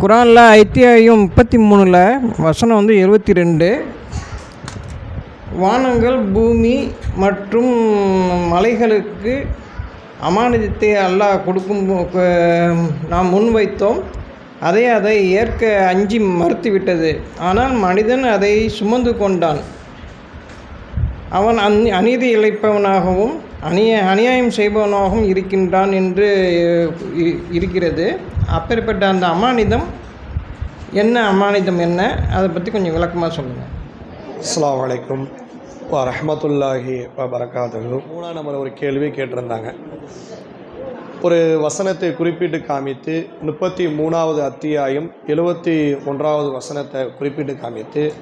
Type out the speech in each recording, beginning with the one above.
குரானில் ஐத்தியாயம் முப்பத்தி மூணில் வசனம் வந்து இருபத்தி ரெண்டு. வானங்கள் பூமி மற்றும் மலைகளுக்கு அமானிதத்தை அல்லாஹ் கொடுக்கும் போ- நாம் முன்வைத்தோம். அதை அதை ஏற்க அஞ்சி மறுத்துவிட்டது. ஆனால் மனிதன் அதை சுமந்து கொண்டான். அவன் அந் அநீதி இழைப்பவனாகவும் அநிய அநியாயம் செய்பவனாகவும் இருக்கின்றான் என்று இ- இருக்கிறது. அப்பேற்பட்ட அந்த அமானிதம் என்ன அமானிதம் என்ன அதை பற்றி கொஞ்சம் விளக்கமாக சொல்லுங்கள் அஸ்லாம் அலைக்கும் ரஹமத்துல்லாஹி ரஹ்மத்துல்லாஹி வ மூணாம் நம்பர் ஒரு கேள்வி கேட்டிருந்தாங்க. ஒரு வசனத்தை குறிப்பிட்டு காமித்து முப்பத்தி மூணாவது அத்தியாயம் எழுபத்தி ஒன்றாவது வசனத்தை குறிப்பிட்டு காமித்து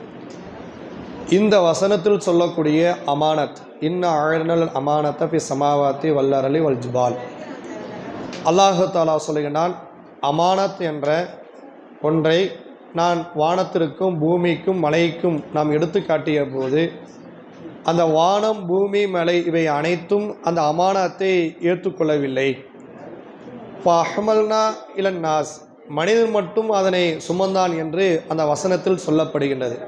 இந்த வசனத்தில் சொல்லக்கூடிய அமானத் இன்ன ஆழ்நல் அமானத்தை பி சமாவாத்தி வல்லரலி வல் ஜுபால் அல்லாஹு தாலா சொல்லுகிறான் அமானத் என்ற ஒன்றை நான் வானத்திற்கும் பூமிக்கும் மலைக்கும் நாம் எடுத்து காட்டிய போது அந்த வானம் பூமி மலை இவை அனைத்தும் அந்த அமானத்தை ஏற்றுக்கொள்ளவில்லை அஹமல்னா இலன் நாஸ். மனிதன் மட்டும் அதனை சுமந்தான் என்று அந்த வசனத்தில் சொல்லப்படுகின்றது.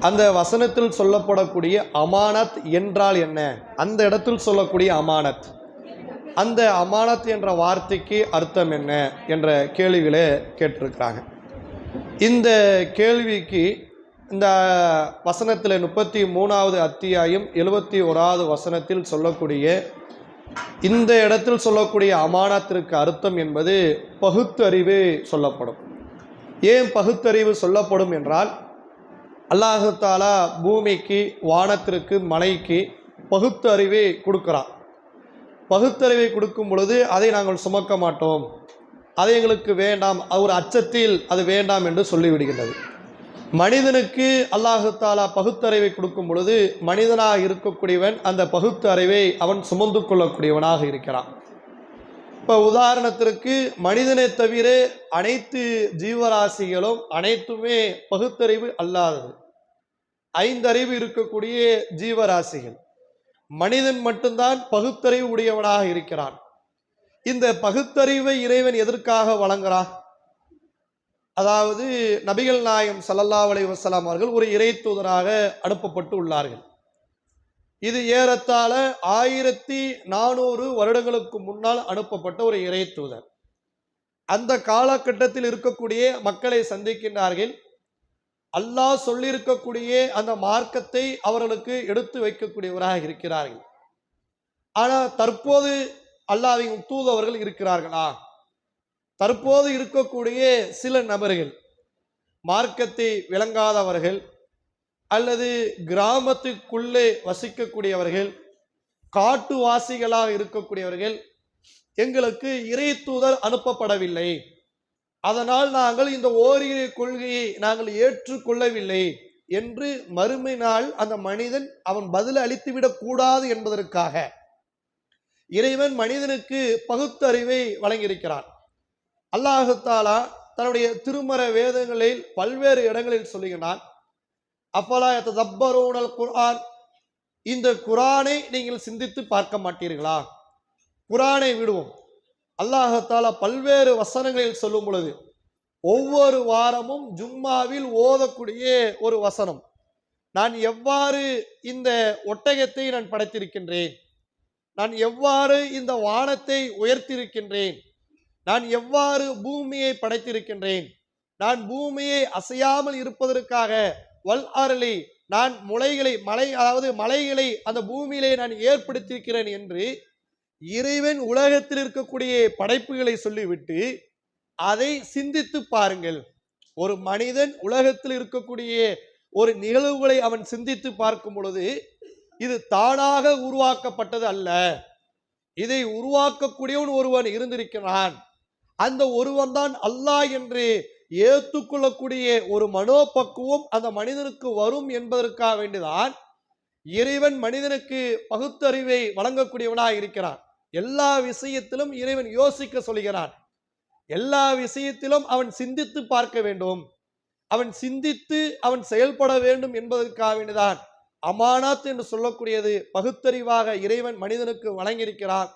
அந்த வசனத்தில் சொல்லப்படக்கூடிய அமானத் என்றால் என்ன? அந்த இடத்தில் சொல்லக்கூடிய அமானத். அந்த அமானத் என்ற வார்த்தைக்கு அர்த்தம் என்ன என்ற கேள்விகளை கேட்டிருக்கிறாங்க. இந்த கேள்விக்கு இந்த வசனத்தில் முப்பத்தி மூணாவது அத்தியாயம் எழுபத்தி ஓராவது வசனத்தில் சொல்லக்கூடிய இந்த இடத்தில் சொல்லக்கூடிய அமானத்திற்கு அர்த்தம் என்பது பகுத்தறிவு சொல்லப்படும். ஏன் பகுத்தறிவு சொல்லப்படும் என்றால் அல்லாஹு தாலா பூமிக்கு வானத்திற்கு மலைக்கு பகுத்தறிவு கொடுக்குறான். பகுத்தறிவை கொடுக்கும் பொழுது அதை நாங்கள் சுமக்க மாட்டோம். அது எங்களுக்கு வேண்டாம். ஒரு அச்சத்தில் அது வேண்டாம் என்று சொல்லிவிடுகின்றது. மனிதனுக்கு அல்லாஹு தாலா பகுத்தறிவை கொடுக்கும் பொழுது மனிதனாக இருக்கக்கூடியவன் அந்த பகுத்தறிவை அவன் சுமந்து கொள்ளக்கூடியவனாக இருக்கிறான். இப்போ உதாரணத்திற்கு மனிதனை தவிர அனைத்து ஜீவராசிகளும் அனைத்துமே பகுத்தறிவு அல்லாதது. ஐந்தறிவு இருக்கக்கூடிய ஜீவராசிகள். மனிதன் மட்டும்தான் பகுத்தறிவு உடையவனாக இருக்கிறான். இந்த பகுத்தறிவை இறைவன் எதற்காக வழங்குறான்? அதாவது நபிகள் நாயம் சல்லல்லா அலி வசலாம் அவர்கள் ஒரு இறை தூதராக அனுப்பப்பட்டு உள்ளார்கள். இது ஏறத்தாழ ஆயிரத்தி நானூறு வருடங்களுக்கு முன்னால் அனுப்பப்பட்ட ஒரு இறை தூதர். அந்த காலகட்டத்தில் இருக்கக்கூடிய மக்களை சந்திக்கின்றார்கள். அல்லாஹ் சொல்லியிருக்கக்கூடிய அந்த மார்க்கத்தை அவர்களுக்கு எடுத்து வைக்கக்கூடியவராக இருக்கிறார்கள். ஆனால் தற்போது அல்லாவின் தூதவர்கள் இருக்கிறார்களா? தற்போது இருக்கக்கூடிய சில நபர்கள் மார்க்கத்தை விளங்காதவர்கள் அல்லது கிராமத்துக்குள்ளே வசிக்கக்கூடியவர்கள் காட்டுவாசிகளாக இருக்கக்கூடியவர்கள் எங்களுக்கு இறை தூதர் அனுப்பப்படவில்லை. அதனால் நாங்கள் இந்த ஓரிய கொள்கையை நாங்கள் ஏற்றுக்கொள்ளவில்லை என்று மறுமை நாள் அந்த மனிதன் அவன் பதில் அளித்துவிடக் கூடாது என்பதற்காக இறைவன் மனிதனுக்கு பகுத்தறிவை வழங்கியிருக்கிறான். அல்லாஹாலா தன்னுடைய திருமற வேதங்களில் பல்வேறு இடங்களில் சொல்லுகிறான். அப்பலா தப்பரோனல் குர்ஆன்? இந்த குரானை நீங்கள் சிந்தித்து பார்க்க மாட்டீர்களா? குரானை விடுவோம். அல்லாஹத்தால பல்வேறு வசனங்களில் சொல்லும் பொழுது ஒவ்வொரு வாரமும் ஜும்மாவில் ஓதக்கூடிய ஒரு வசனம். நான் எவ்வாறு இந்த ஒட்டகத்தை நான் படைத்திருக்கின்றேன்? நான் எவ்வாறு இந்த வானத்தை உயர்த்தியிருக்கின்றேன் நான் எவ்வாறு பூமியை படைத்திருக்கின்றேன்? நான் பூமியை அசையாமல் இருப்பதற்காக வல் அருளி நான் முளைகளை மலை அதாவது மலைகளை அந்த பூமியிலே நான் ஏற்படுத்தியிருக்கிறேன் என்று இறைவன் உலகத்தில் இருக்கக்கூடிய படைப்புகளை சொல்லிவிட்டு அதை சிந்தித்து பாருங்கள். ஒரு மனிதன் உலகத்தில் இருக்கக்கூடிய ஒரு நிகழ்வுகளை அவன் சிந்தித்து பார்க்கும் பொழுது இது தானாக உருவாக்கப்பட்டது அல்ல. இதை உருவாக்கக்கூடியவன் ஒருவன் இருந்திருக்கிறான். அந்த ஒருவன் தான் அல்லாஹ் என்று ஏற்றுக்கொள்ளக்கூடிய ஒரு மனோபக்குவம் அந்த மனிதனுக்கு வரும் என்பதற்காக வேண்டிதான் இறைவன் மனிதனுக்கு பகுத்தறிவை வழங்கக்கூடியவனாக இருக்கிறான் எல்லா விஷயத்திலும் இறைவன் யோசிக்க சொல்கிறான். எல்லா விஷயத்திலும் அவன் சிந்தித்து பார்க்க வேண்டும். அவன் சிந்தித்து அவன் செயல்பட வேண்டும் என்பதற்காக வேண்டிதான் அமானாத் என்று சொல்லக்கூடியது பகுத்தறிவாக இறைவன் மனிதனுக்கு வழங்கியிருக்கிறான்.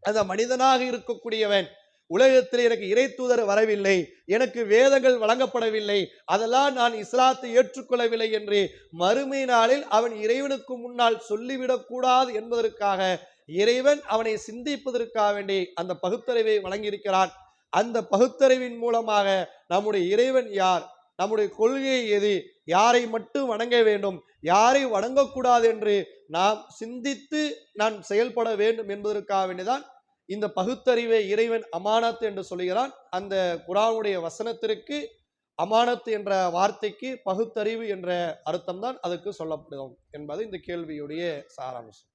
அந்த மனிதனாக இருக்கக்கூடியவன் உலகத்தில் எனக்கு இறை தூதர் வரவில்லை எனக்கு வேதங்கள் வழங்கப்படவில்லை அதெல்லாம் நான் இஸ்லாத்தை ஏற்றுக்கொள்ளவில்லை என்று மறுமை நாளில் அவன் இறைவனுக்கு முன்னால் சொல்லிவிடக்கூடாது என்பதற்காக இறைவன் அவனை சிந்திப்பதற்காக வேண்டி அந்த பகுத்தறிவை வழங்கியிருக்கிறான். அந்த பகுத்தறிவின் மூலமாக நம்முடைய இறைவன் யார்? நம்முடைய கொள்கை எது? யாரை மட்டும் வணங்க வேண்டும்? யாரை வணங்கக்கூடாது என்று நாம் சிந்தித்து நான் செயல்பட வேண்டும் என்பதற்காக வேண்டிதான் இந்த பகுத்தறிவை இறைவன் அமானத் என்று சொல்கிறான் அந்த குரானுடைய வசனத்திற்கு அமானத் என்ற வார்த்தைக்கு பகுத்தறிவு என்ற அர்த்தம் தான் அதுக்கு சொல்லப்படும் என்பது இந்த கேள்வியுடைய சாராம்சம்.